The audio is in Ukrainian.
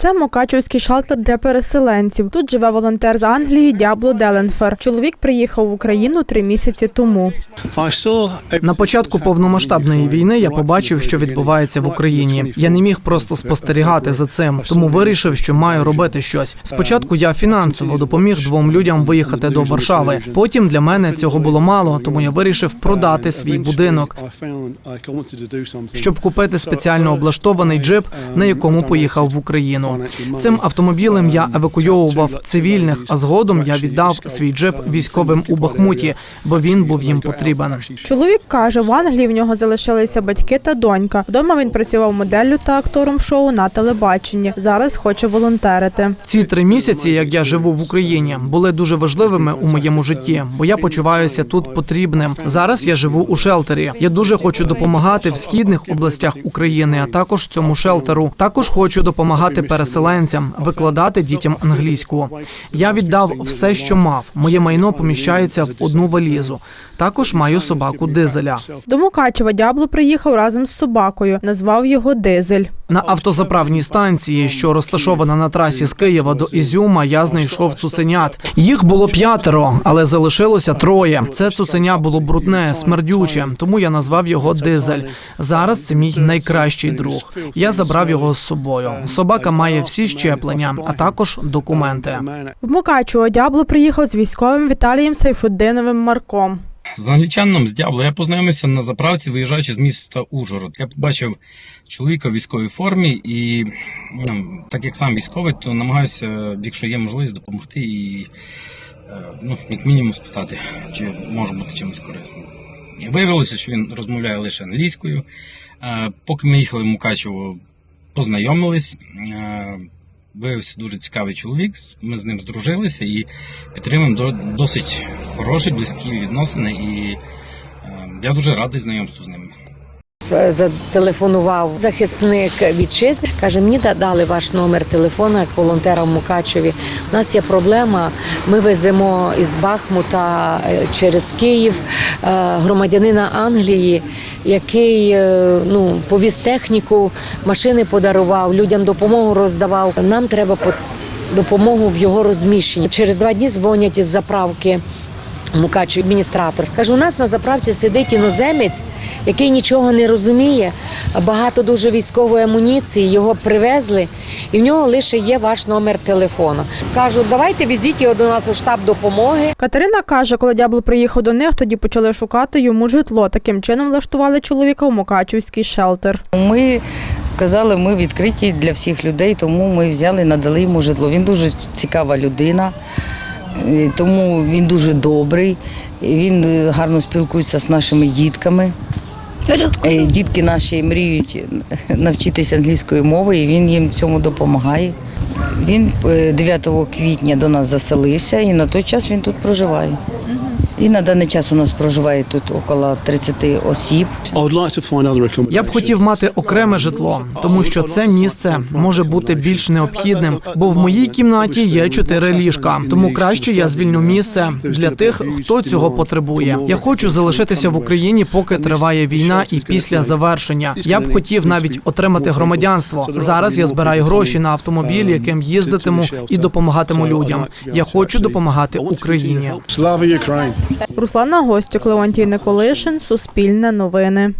Це Мокачівський шалтер для переселенців. Тут живе волонтер з Англії Дябло Деленфер. Чоловік приїхав в Україну три місяці тому. На початку повномасштабної війни я побачив, що відбувається в Україні. Я не міг просто спостерігати за цим, тому вирішив, що маю робити щось. Спочатку я фінансово допоміг двом людям виїхати до Варшави. Потім для мене цього було мало, тому я вирішив продати свій будинок, щоб купити спеціально облаштований джип, на якому поїхав в Україну. Цим автомобілем я евакуйовував цивільних, а згодом я віддав свій джип військовим у Бахмуті, бо він був їм потрібен. Чоловік каже, в Англії в нього залишилися батьки та донька. Вдома він працював моделлю та актором шоу на телебаченні. Зараз хоче волонтерити. Ці три місяці, як я живу в Україні, були дуже важливими у моєму житті, бо я почуваюся тут потрібним. Зараз я живу у шелтері. Я дуже хочу допомагати в східних областях України, а також цьому шелтеру. Також хочу допомагати переселенцям, викладати дітям англійську. Я віддав все, що мав. Моє майно поміщається в одну валізу. Також маю собаку дизеля. До Мукачева Дябло приїхав разом з собакою. Назвав його Дизель. На автозаправній станції, що розташована на трасі з Києва до Ізюма, я знайшов цуценят. Їх було п'ятеро, але залишилося троє. Це цуценя було брудне, смердюче, тому я назвав його Дизель. Зараз це мій найкращий друг. Я забрав його з собою. Собака має всі щеплення, а також документи. В Мукачево Дябло приїхав з військовим Віталієм Сайфуддиновим Марком. З англічанином з Дябло я познайомився на заправці, виїжджаючи з міста Ужгород. Я побачив чоловіка в військовій формі і, ну, так як сам військовий, то намагаюся, якщо є можливість, допомогти і, е, ну, як мінімум, спитати, чи може бути чимось корисним. Виявилося, що він розмовляє лише англійською. Е, Поки ми їхали в Мукачево, познайомились. Е, Виявився дуже цікавий чоловік. Ми з ним здружилися і підтримуємо досить хороші, близькі відносини. І е, я дуже радий знайомству з ними. Зателефонував захисник вітчизни. Каже, мені дали ваш номер телефону як волонтера в Мукачеві. У нас є проблема. Ми веземо із Бахмута е, через Київ е, громадянина Англії, який е, ну, повіз техніку, машини подарував, людям допомогу роздавав. Нам треба по- допомогу в його розміщенні. Через два дні дзвонять із заправки. Мукачу, адміністратор. Каже, у нас на заправці сидить іноземець, який нічого не розуміє. Багато дуже військової амуніції, його привезли, і в нього лише є ваш номер телефону. Кажуть, давайте візіть його до нас у штаб допомоги. Катерина каже, коли Дябло приїхав до них, тоді почали шукати йому житло. Таким чином влаштували чоловіка в Мукачівський шелтер. Ми казали, ми відкриті для всіх людей, тому ми взяли, надали йому житло. Він дуже цікава людина, тому він дуже добрий. Він е, гарно спілкується з нашими дітками. Е, Дітки наші мріють навчитися англійської мови, і він їм в цьому допомагає. Він е, 9 квітня до нас заселився, і на той час він тут проживає. І на даний час у нас проживає тут около 30 осіб. Я б хотів мати окреме житло, тому що це місце може бути більш необхідним, бо в моїй кімнаті є чотири ліжка. Тому краще я звільню місце для тих, хто цього потребує. Я хочу залишитися в Україні, поки триває війна, і після завершення. Я б хотів навіть отримати громадянство. Зараз я збираю гроші на автомобіль, яким їздитиму і допомагатиму людям. Я хочу допомагати Україні. Руслана Гостюк, Леонтій Николишин, Суспільне новини.